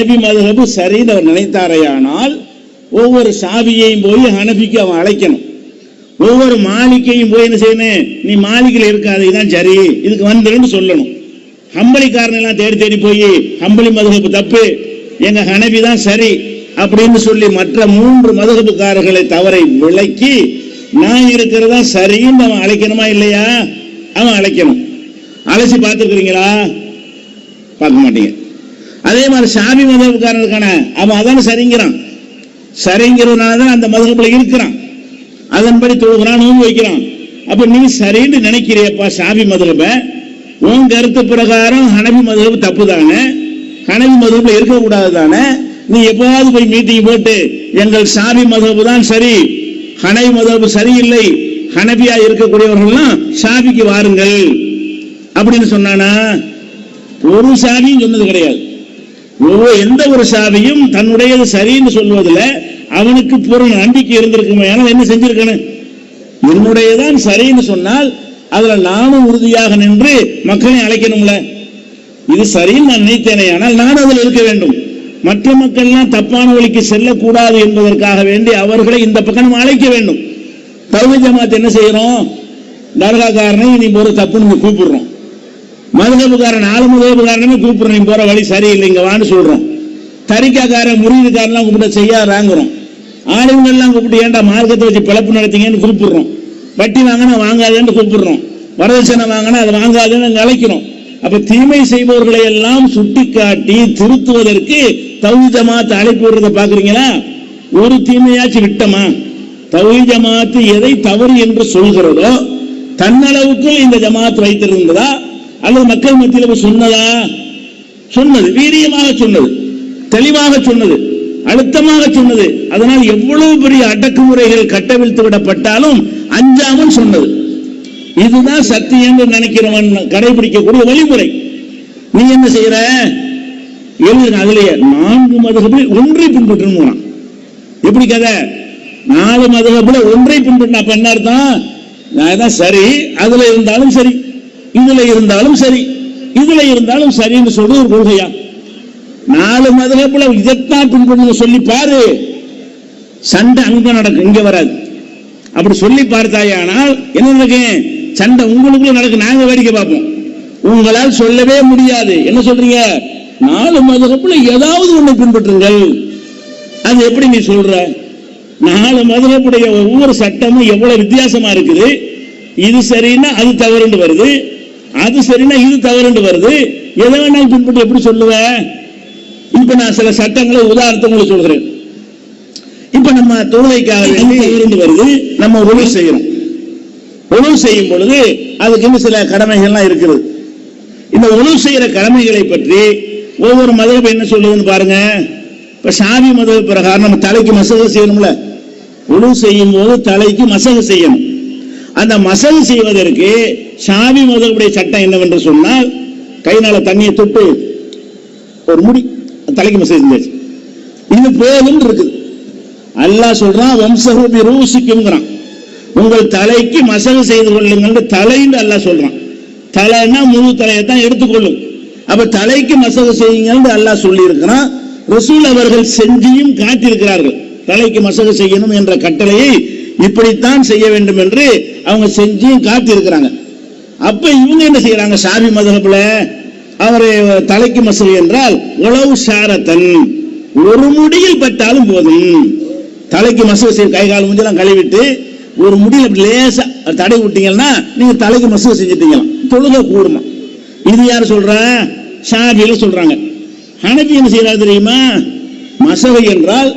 ஹனபி மதுஹபு சரின்னு அவர் நினைத்தாரையானால் ஒவ்வொரு சாபியையும் போய் ஹனபிக்கு அவன் அழைக்கணும். ஒவ்வொரு மாளிகையும் போய் என்ன செய்யணும்? நீ மாளிகையில் இருக்காது இதுதான் சரி. இதுக்கு வந்துருன்னு சொல்லணும். ஹம்பளிக்காரன் எல்லாம் தேடி தேடி போய் ஹம்பளி மதுகப்பு தப்பு. எங்க ஹனபி தான் சரி அப்படின்னு சொல்லி மற்ற மூன்று மதுகப்புக்காரர்களை தவறை விளக்கி நான் இருக்கிறதா சரின்னு அவன் அழைக்கணுமா இல்லையா? அவன் அழைக்கணும். அழைச்சி பார்த்துருக்கிறீங்களா? பார்க்க மாட்டீங்க. அதே மாதிரி சாமி மதவுக்காரன் அவன் அதான் சரிங்கிறான். சரிங்கிறதுனால தான் அந்த மதகுல இருக்கிறான். அதன்படி தொழுகிறான் நோன்பு வைக்கிறான். அப்ப நீ சரின்னு நினைக்கிறியப்பா சாமி மதுரப உன் கருத்து பிரகாரம் ஹனபி மதுகபு தப்பு தானே ஹனபி மதுகபுல இருக்கக்கூடாது தானே நீ எப்போவாவது போய் மீட்டிங் போட்டு எங்கள் சாமி மதுகபு தான் சரி ஹனபி மதுகபு சரியில்லை ஹனபியா இருக்கக்கூடியவர்கள்லாம் சாமிக்கு வாருங்கள். அப்படின்னு சொன்னானா? ஒரு சாமியும் சொன்னது கிடையாது. ஒவ்வொரு எந்த ஒரு சாவியும் தன்னுடையது சரின்னு சொல்வதில் அவனுக்கு பூரண நம்பிக்கை இருந்திருக்குமே ஆனால் என்ன செஞ்சிருக்கணும்? என்னுடையதான் சரின்னு சொன்னால் அதுல நானும் உறுதியாக நின்று மக்களை அழைக்கணும்ல. இது சரின்னு நான் நினைத்தேனே ஆனால் நான் அதில் இருக்க வேண்டும். மற்ற மக்கள்லாம் தப்பான வழிக்கு செல்லக்கூடாது என்பதற்காக வேண்டி அவர்களை இந்த பக்கம் நம்ம அழைக்க வேண்டும். தரும ஜமாத் என்ன செய்யறோம் தர்காக்காரனை நீ ஒரு தப்புன்னு கூப்பிடுறோம். மதுகபுக்காரன் நாலு மதுகபுக்காரனே கூப்பிடுறோம் நீ போற வழி சரியில்லை இங்க வான்னு சொல்றோம் தரிக்காக்காரன் முறியதுக்காரெல்லாம் கூப்பிட்டு செய்யாதாங்கிறோம் ஆளுங்கள்லாம் கூப்பிட்டு ஏன்டா மார்க்கத்தை வச்சு பிழப்பு நடத்தீங்கன்னு கூப்பிடுறோம். வட்டி வாங்கினா வாங்காதேன்னு கூப்பிடுறோம். வரதட்சணை வாங்கினா அதை வாங்காதேன்னு அங்க அழைக்கிறோம் அப்ப தீமை செய்பவர்களை எல்லாம் சுட்டிக்காட்டி திருத்துவதற்கு தௌஹி ஜமாத் அழைப்பு விடுறதை பாக்குறீங்களா? ஒரு தீமையாச்சும் விட்டமா? தௌஹி ஜமாத்து எதை தவறு என்று சொல்கிறதோ தன்னளவுக்குள் இந்த ஜமாத் வைத்திருந்ததா? அல்லது மக்கள் மத்தியில் போய் சொன்னதா? சொன்னது. வீரியமாக சொன்னது. தெளிவாக சொன்னது. அழுத்தமாக சொன்னது. அதனால் எவ்வளவு பெரிய அடக்குமுறைகள் கட்டவிழ்த்து விடப்பட்டாலும் அஞ்சாமல் சொன்னது. இதுதான் சத்தியம் என்று நினைக்கிறவன் கடைபிடிக்கக்கூடிய வழிமுறை. நீ என்ன செய்யற எழுது அதுலயே நான்கு மதுகபில் ஒன்றை பின்பற்றணும் எப்படி கதை? நாலு மதுகபில் ஒன்றை பின்பற்றின அப்ப என்ன அர்த்தம்? நான் தான் சரி. அதுல இருந்தாலும் சரி. இதுல இருந்தாலும் சரி இதுல இருந்தாலும் சரின்னு சொல்றது ஒரு கொள்கையா? நாலு மதுகப்புல இதைத்தான் பின்பற்றணும் சொல்லி பாரு. சண்டை அங்க நடக்கும் இங்க வராது. அப்படி சொல்லி பார்த்தாயானால் என்ன நடக்கும் சண்டை உங்களுக்குள்ள நடக்கும் நாங்க வேடிக்கை பார்ப்போம். உங்களால் சொல்லவே முடியாது. என்ன சொல்றீங்க? நாலு மதுகப்புல ஏதாவது ஒண்ணு பின்பற்றுங்கள். அது எப்படி நீ சொல்ற? நாலு மதுகப்புடைய ஒவ்வொரு சட்டமும் எவ்வளவு வித்தியாசமா இருக்குது? இது சரின்னா அது தவறுண்டு வருது. அது சரின்னா இது தவறுண்டு வருது. எதை வேணாலும் பின்பற்றி எப்படி சொல்லுவேன் இப்ப நான் சில சட்டங்களை உதாரணத்தை உங்களுக்கு சொல்கிறேன் இப்ப நம்ம தொழுகைக்காக வேண்டி இருந்து வருது. நம்ம உதவி செய்யறோம். உணவு செய்யும் பொழுது அதுக்கு இன்னும் சில கடமைகள்லாம் இருக்குது. இந்த உணவு செய்யற கடமைகளை பற்றி ஒவ்வொரு மதம் என்ன சொல்லுதுன்னு பாருங்க. இப்ப சாமி மத பிரகாரம் நம்ம தலைக்கு மசகு செய்யணும்ல. உணவு செய்யும் போது தலைக்கு மசகு செய்யணும். அந்த மசகு செய்வதற்கு சாமி மதவுடைய சட்டம் என்னவென்று சொன்னால் கைனால தண்ணியை தொட்டு ஒரு முடி தலைக்கு மசேஜ் செஞ்சாச்சு. இது போதும் இருக்குது. அல்லாஹ் சொல்றான் வம்சரூபி ரூசிக்குங்கிறான் உங்கள் தலைக்கு மசகு செய்து கொள்ளுங்கள் தலைன்னு அல்லாஹ் சொல்றான். தலைன்னா முழு தலையை தான் எடுத்துக்கொள்ளும். அப்ப தலைக்கு மசகு செய்யுங்கள் அல்லாஹ் சொல்லி இருக்கிறான் ரசூல் அவர்கள் செஞ்சியும் காட்டியிருக்கிறார்கள். தலைக்கு மசகு செய்யணும் என்ற கட்டளையை இப்படித்தான் செய்ய வேண்டும் என்று அவங்க செஞ்சும் காத்து இருக்கிறாங்க அப்ப இவங்க என்ன செய்யறாங்க? சாமி மதகப்புல அவர் தலைக்கு மசூல் என்றால் உளவு சாரத்தன். ஒரு முடியில் பட்டாலும் போதும். தலைக்கு மசூல் செய்ய கை கால் முடிஞ்செல்லாம் கழுவிட்டு ஒரு முடியில் அப்படி லேசா தடை விட்டீங்கன்னா நீங்க தலைக்கு மசூல் செஞ்சுட்டீங்களாம். தொழுக கூடுமா. இது யார் சொல்ற? ஷாபியில சொல்றாங்க. ஹனபி என்ன செய்யறாரு தெரியுமா? மசவை என்றால்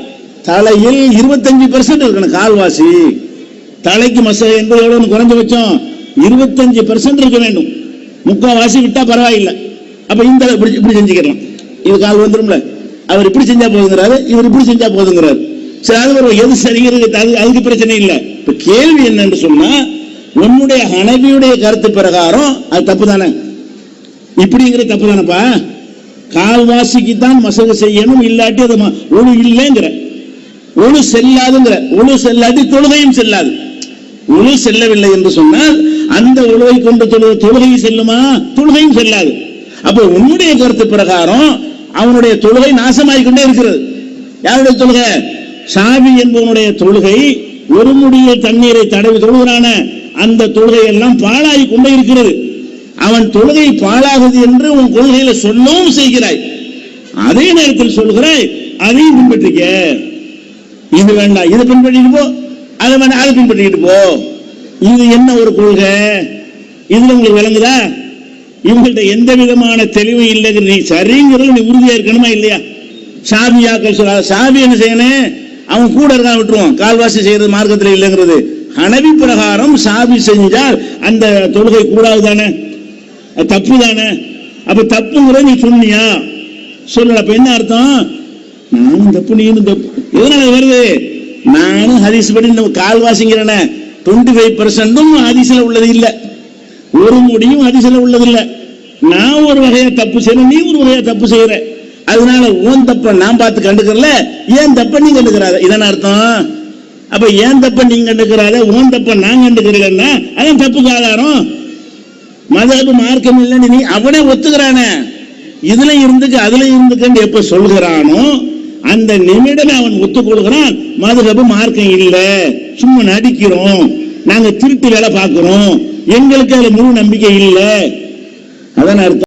தலையில் இருபத்தஞ்சு பெர்சன்ட் இருக்கணும் கால்வாசி. தலைக்கு மசகை என்பது எவ்வளவு குறைஞ்சபட்சம் இருபத்தஞ்சு பெர்சன்ட் இருக்க வேண்டும். முக்கால் வாசி விட்டா பரவாயில்லை. அப்ப இந்த அளவு இப்படி இப்படி செஞ்சுக்கலாம் இது கால் வந்துடும்ல அவர் இப்படி செஞ்சா போதுங்கிறாரு இவர் இப்படி செஞ்சா போதுங்கிறாரு. சரி அது ஒரு எது சரிங்கிறது அது அதுக்கு பிரச்சனை இல்லை. இப்ப கேள்வி என்னன்னு சொன்னா உன்னுடைய மனைவியுடைய கருத்து பிரகாரம் அது தப்பு தானே இப்படிங்கிற தப்பு தானப்பா கால்வாசிக்கு தான் மசகு செய்யணும் இல்லாட்டி அது ம- ஒழு இல்லைங்கிற. ஒழு செல்லாதுங்கிற ஒழு செல்லாது தொழுகையும் செல்லாது. ஒழு செல்லவில்லை என்று சொன்னால் அந்த உணவை கொண்டு தொழு தொழுகை செல்லுமா? தொழுகையும் செல்லாது. அப்போ உன்னுடைய கருத்து பிரகாரம் அவனுடைய தொழுகை நாசமாய்கொண்டே இருக்கிறது. யாருடைய தொழுகை? சாவி என்பவனுடைய தொழுகை ஒரு முடிய தண்ணீரை தடவி தொழுகிறான அந்த தொழுகை எல்லாம் பாழாகி கொண்டே இருக்கிறது. அவன் தொழுகை பாழாகுது என்று உன் கொள்கையில சொல்லவும் செய்கிறாய். அதே நேரத்தில் சொல்கிறாய் அதையும் பின்பற்றிக்க இது வேண்டாம் இதை பின்பற்றிட்டு போ. அதை வேண்டாம் அதை பின்பற்றிட்டு போ. இது என்ன ஒரு கொள்கை? இதுல உங்களுக்கு விளங்குதா? இவங்கள்ட்ட எந்த விதமான தெளிவும் இல்லைங்கிற நீ சரிங்கிறது நீ உறுதியா இருக்கணுமா இல்லையா? சாபியாக்கள் சொல்ல சாபி என்ன செய்யணும் அவன் கூட இருக்கான் விட்டுருவான். கால்வாசி செய்யறது மார்க்கத்தில் இல்லைங்கிறது. ஹனவி பிரகாரம் சாபி செஞ்சால் அந்த தொழுகை கூடாது தானே தப்பு தானே அப்ப தப்புங்கிறத நீ சொன்னியா? சொல்லல. அப்ப என்ன அர்த்தம்? நானும் தப்பு நீனும் தப்பு. எதனால வருது? நானும் ஹதீஸ் படி இந்த கால்வாசிங்கிறன. டுவெண்ட்டி ஃபைவ் பர்சன்டும் ஹதீஸில் உள்ளது இல்லை. ஒரு முடியும் ஹதீஸில் உள்ளது இல்லை. நான் ஒரு வகையா தப்பு செய்யறேன் நீ ஒரு வகையா தப்பு செய்யற அதனால உன் தப்ப நான் பார்த்து கண்டுக்கிறல ஏன் தப்ப நீ கண்டுக்கிறாத. இதான அர்த்தம்? அப்ப ஏன் தப்ப நீ கண்டுக்கிறாத உன் தப்ப நான் கண்டுக்கிறேன்னா அதான் தப்புக்கு ஆதாரம். மதகு மார்க்கம் இல்லைன்னு நீ அவனே ஒத்துக்கிறானே. இதுல இருந்துக்கு அதுல இருந்துக்கு எப்ப சொல்கிறானோ அந்த நிமிடம் அவன் ஒத்துக்கொள்கிறான். மதுகபு மார்க்கம் இல்ல. சும்மா நடிக்கிறோம். நாங்க திருட்டு வேலை பார்க்கிறோம். எங்களுக்கு அதுல முழு நம்பிக்கை இல்லை. அதான் அர்த்தம்.